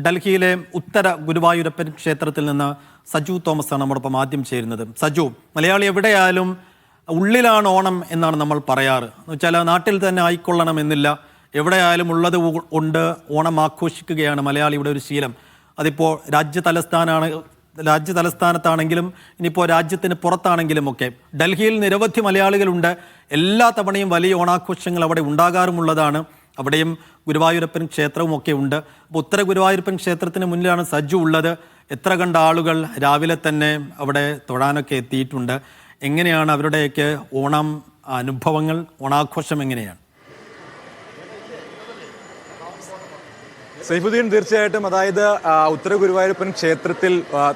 ഡൽഹിയിലെ ഉത്തര ഗുരുവായൂരപ്പൻ ക്ഷേത്രത്തിൽ നിന്ന് സജു തോമസ് ആണ് നമ്മോടൊപ്പം ആദ്യം ചേരുന്നത്. സജു മലയാളി എവിടെയായാലും ഉള്ളിലാണ് ഓണം എന്നാണ് നമ്മൾ പറയാറ്. എന്ന് വെച്ചാൽ നാട്ടിൽ തന്നെ ആയിക്കൊള്ളണം എന്നില്ല. എവിടെയായാലും ഉള്ളത് ഉണ്ട് ഓണം ആഘോഷിക്കുകയാണ് മലയാളിയുടെ ഒരു ശീലം. അതിപ്പോൾ രാജ്യ തലസ്ഥാനാണ് രാജ്യ തലസ്ഥാനത്താണെങ്കിലും ഇനിയിപ്പോൾ രാജ്യത്തിന് പുറത്താണെങ്കിലും ഒക്കെ ഡൽഹിയിൽ നിരവധി മലയാളികളുണ്ട്. എല്ലാ തവണയും വലിയ ഓണാഘോഷങ്ങൾ അവിടെ ഉണ്ടാകാറുമുള്ളതാണ്. അവിടെയും ഗുരുവായൂരപ്പൻ ക്ഷേത്രവും ഒക്കെ ഉണ്ട്. അപ്പോൾ ഉത്തര ഗുരുവായൂരപ്പൻ ക്ഷേത്രത്തിന് മുന്നിലാണ് സജ്ജു ഉള്ളത്. എത്ര കണ്ട ആളുകൾ രാവിലെ തന്നെ അവിടെ തൊഴാനൊക്കെ എത്തിയിട്ടുണ്ട്. എങ്ങനെയാണ് അവരുടെയൊക്കെ ഓണം അനുഭവങ്ങൾ? ഓണാഘോഷം എങ്ങനെയാണ്? സൈഫുദ്ദീൻ തീർച്ചയായിട്ടും അതായത് ഉത്തര ഗുരുവായൂരപ്പൻ ക്ഷേത്രത്തിൽ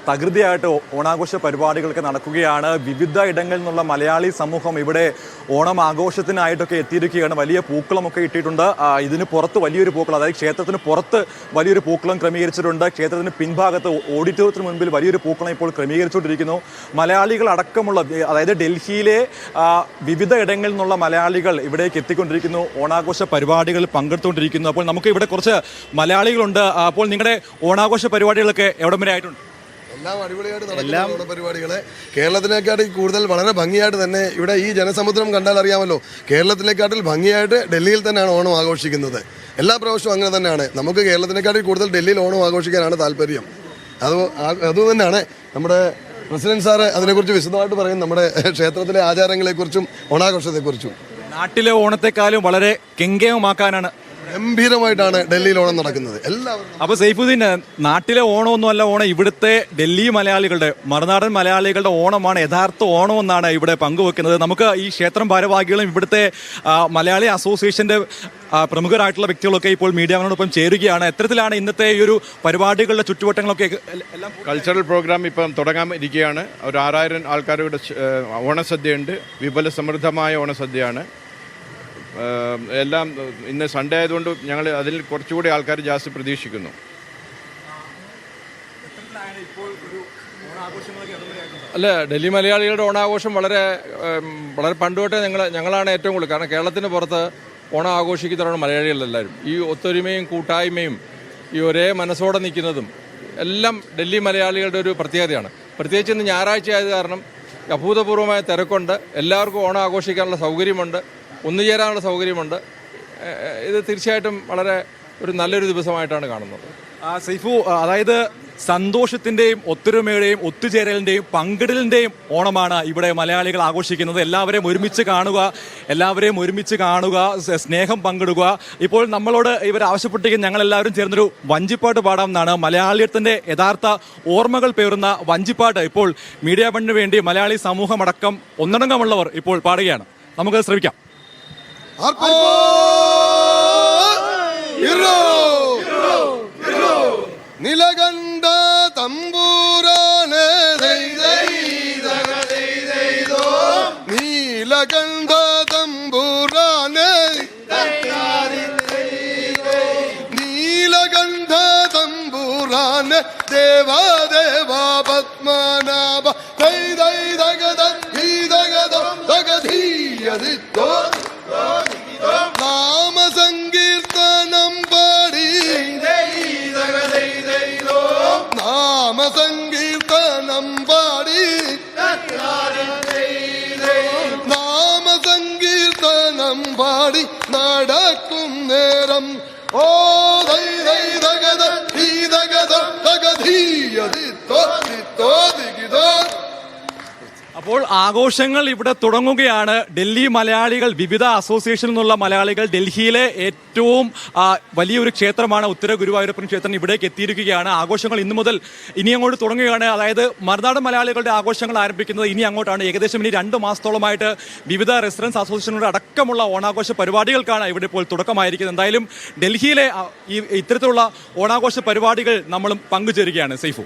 തകൃതിയായിട്ട് ഓണാഘോഷ പരിപാടികളൊക്കെ നടക്കുകയാണ്. വിവിധ ഇടങ്ങളിൽ നിന്നുള്ള മലയാളി സമൂഹം ഇവിടെ ഓണം ആഘോഷത്തിനായിട്ടൊക്കെ എത്തിയിരിക്കുകയാണ്. വലിയ പൂക്കളമൊക്കെ ഇട്ടിട്ടുണ്ട്. ഇതിന് പുറത്ത് വലിയൊരു പൂക്കളം അതായത് ക്ഷേത്രത്തിന് പുറത്ത് വലിയൊരു പൂക്കളം ക്രമീകരിച്ചിട്ടുണ്ട്. ക്ഷേത്രത്തിന് പിൻഭാഗത്ത് ഓഡിറ്റോറിയത്തിന് മുൻപിൽ വലിയൊരു പൂക്കളം ഇപ്പോൾ ക്രമീകരിച്ചുകൊണ്ടിരിക്കുന്നു. മലയാളികൾ അടക്കമുള്ള അതായത് ഡൽഹിയിലെ വിവിധ ഇടങ്ങളിൽ നിന്നുള്ള മലയാളികൾ ഇവിടേക്ക് എത്തിക്കൊണ്ടിരിക്കുന്നു. ഓണാഘോഷ പരിപാടികളിൽ പങ്കെടുത്തുകൊണ്ടിരിക്കുന്നു. അപ്പോൾ നമുക്ക് ഇവിടെ കുറച്ച് മലയാളികളുണ്ട്. അപ്പോൾ നിങ്ങളുടെ ഓണാഘോഷ പരിപാടികളൊക്കെ എവിടം വരെ ആയിട്ടുണ്ട്? എല്ലാം അടിപൊളിയായിട്ട് നടക്കുന്ന പരിപാടികളെ കേരളത്തിനെക്കാട്ടിൽ കൂടുതൽ വളരെ ഭംഗിയായിട്ട് തന്നെ ഇവിടെ ഈ ജനസമുദ്രം കണ്ടാൽ അറിയാമല്ലോ. കേരളത്തിനെക്കാട്ടിൽ ഭംഗിയായിട്ട് ഡൽഹിയിൽ തന്നെയാണ് ഓണം ആഘോഷിക്കുന്നത്. എല്ലാ പ്രാവശ്യവും അങ്ങനെ തന്നെയാണ്. നമുക്ക് കേരളത്തിനെക്കാട്ടിൽ കൂടുതൽ ഡൽഹിയിൽ ഓണം ആഘോഷിക്കാനാണ് താല്പര്യം. അത് അതുതന്നെയാണ് നമ്മുടെ പ്രസിഡന്റ് സാറ് അതിനെക്കുറിച്ച് വിശദമായിട്ട് പറയും. നമ്മുടെ ക്ഷേത്രത്തിലെ ആചാരങ്ങളെക്കുറിച്ചും ഓണാഘോഷത്തെക്കുറിച്ചും. നാട്ടിലെ ഓണത്തെക്കാളും വളരെ കെങ്കേമമാക്കാനാണ് ഗംഭീരമായിട്ടാണ് ഡൽഹിയിൽ ഓണം നടക്കുന്നത്. എല്ലാവരും അപ്പൊ സൈഫുദ്ദീൻ നാട്ടിലെ ഓണമൊന്നും അല്ല ഓണം ഇവിടുത്തെ ഡൽഹി മലയാളികളുടെ മറുനാടൻ മലയാളികളുടെ ഓണമാണ് യഥാർത്ഥ ഓണം എന്നാണ് ഇവിടെ പങ്കുവെക്കുന്നത്. നമുക്ക് ഈ ക്ഷേത്രം ഭാരവാഹികളും ഇവിടുത്തെ മലയാളി അസോസിയേഷന്റെ പ്രമുഖരായിട്ടുള്ള വ്യക്തികളൊക്കെ ഇപ്പോൾ മീഡിയാവിനോടൊപ്പം ചേരുകയാണ്. എത്തരത്തിലാണ് ഇന്നത്തെ ഈ ഒരു പരിപാടികളുടെ ചുറ്റുവട്ടങ്ങളൊക്കെ? എല്ലാം കൾച്ചറൽ പ്രോഗ്രാം ഇപ്പം തുടങ്ങാൻ ഇരിക്കുകയാണ്. ഒരു ആറായിരം ആൾക്കാരുടെ ഓണസദ്യ ഉണ്ട് ഓണസദ്യയുണ്ട്. വിപുല സമൃദ്ധമായ ഓണസദ്യയാണ്. എല്ലാം ഇന്ന് സൺഡേ ആയതുകൊണ്ട് ഞങ്ങൾ അതിൽ കുറച്ചുകൂടി ആൾക്കാർ ജാസ്തി പ്രതീക്ഷിക്കുന്നു. അല്ല ഡൽഹി മലയാളികളുടെ ഓണാഘോഷം വളരെ വളരെ പണ്ട് തൊട്ടേ ഞങ്ങൾ ഞങ്ങളാണ് ഏറ്റവും കൂടുതൽ. കാരണം കേരളത്തിന് പുറത്ത് ഓണം ആഘോഷിക്കുന്നവരാണ് മലയാളികളെല്ലാവരും ഈ ഒത്തൊരുമയും കൂട്ടായ്മയും ഈ ഒരേ മനസ്സോടെ നിൽക്കുന്നതും എല്ലാം ഡൽഹി മലയാളികളുടെ ഒരു പ്രത്യേകതയാണ്. പ്രത്യേകിച്ച് ഇന്ന് ഞായറാഴ്ച ആയത് കാരണം അഭൂതപൂർവമായ തിരക്കുണ്ട്. എല്ലാവർക്കും ഓണം ആഘോഷിക്കാനുള്ള സൗകര്യമുണ്ട്. ഒന്നുചേരാനുള്ള സൗകര്യമുണ്ട്. ഇത് തീർച്ചയായിട്ടും വളരെ ഒരു നല്ലൊരു ദിവസമായിട്ടാണ് കാണുന്നത്. സൈഫു അതായത് സന്തോഷത്തിന്റെയും ഒത്തൊരുമയുടെയും ഒത്തുചേരലിന്റെയും പങ്കിടലിന്റെയും ഓണമാണ് ഇവിടെ മലയാളികൾ ആഘോഷിക്കുന്നത്. എല്ലാവരെയും ഒരുമിച്ച് കാണുക എല്ലാവരെയും ഒരുമിച്ച് കാണുക സ്നേഹം പങ്കിടുക. ഇപ്പോൾ നമ്മളോട് ഇവർ ആവശ്യപ്പെട്ടിരിക്കുന്ന ഞങ്ങൾ എല്ലാവരും ചേർന്നൊരു വഞ്ചിപ്പാട്ട് പാടാം എന്നാണ് മലയാളിയത്തിന്റെ യഥാർത്ഥ ഓർമ്മകൾ പേറുന്ന വഞ്ചിപ്പാട്ട് ഇപ്പോൾ മീഡിയ ബണ്ണിന് വേണ്ടി മലയാളി സമൂഹമടക്കം ഒന്നടങ്കമുള്ളവർ ഇപ്പോൾ പാടുകയാണ്. നമുക്ക് ശ്രമിക്കാം. அற்போ இரோ நிலகண்ட தம்பூரானே நீலகண்ட தம்பூரானே நீலகண்ட தம்பூரான தேவா தேவா பத்மநாப தை தை தகதம் தீ தகதம் தகதீயதி நாம சங்கீர்த்தனம் பாடி. நாம சங்கீர்த்தனம் பாடி. நாம நடக்கும் நேரம் അപ്പോൾ ആഘോഷങ്ങൾ ഇവിടെ തുടങ്ങുകയാണ്. ഡൽഹി മലയാളികൾ വിവിധ അസോസിയേഷനിൽ നിന്നുള്ള മലയാളികൾ ഡൽഹിയിലെ ഏറ്റവും വലിയൊരു ക്ഷേത്രമാണ് ഉത്തര ഗുരുവായൂരപ്പൻ ക്ഷേത്രം ഇവിടേക്ക് എത്തിയിരിക്കുകയാണ്. ആഘോഷങ്ങൾ ഇന്നു മുതൽ ഇനി അങ്ങോട്ട് തുടങ്ങുകയാണ്. അതായത് മറുനാടൻ മലയാളികളുടെ ആഘോഷങ്ങൾ ആരംഭിക്കുന്നത് ഇനി അങ്ങോട്ടാണ്. ഏകദേശം ഇനി രണ്ട് മാസത്തോളമായിട്ട് വിവിധ റെസിഡൻസ് അസോസിയേഷനുകളുടെ അടക്കമുള്ള ഓണാഘോഷ പരിപാടികൾക്കാണ് ഇവിടെ ഇപ്പോൾ തുടക്കമായിരിക്കുന്നത്. എന്തായാലും ഡൽഹിയിലെ ഈ ഇത്തരത്തിലുള്ള ഓണാഘോഷ പരിപാടികൾ നമ്മളും പങ്കുചേരുകയാണ്. സൈഫു.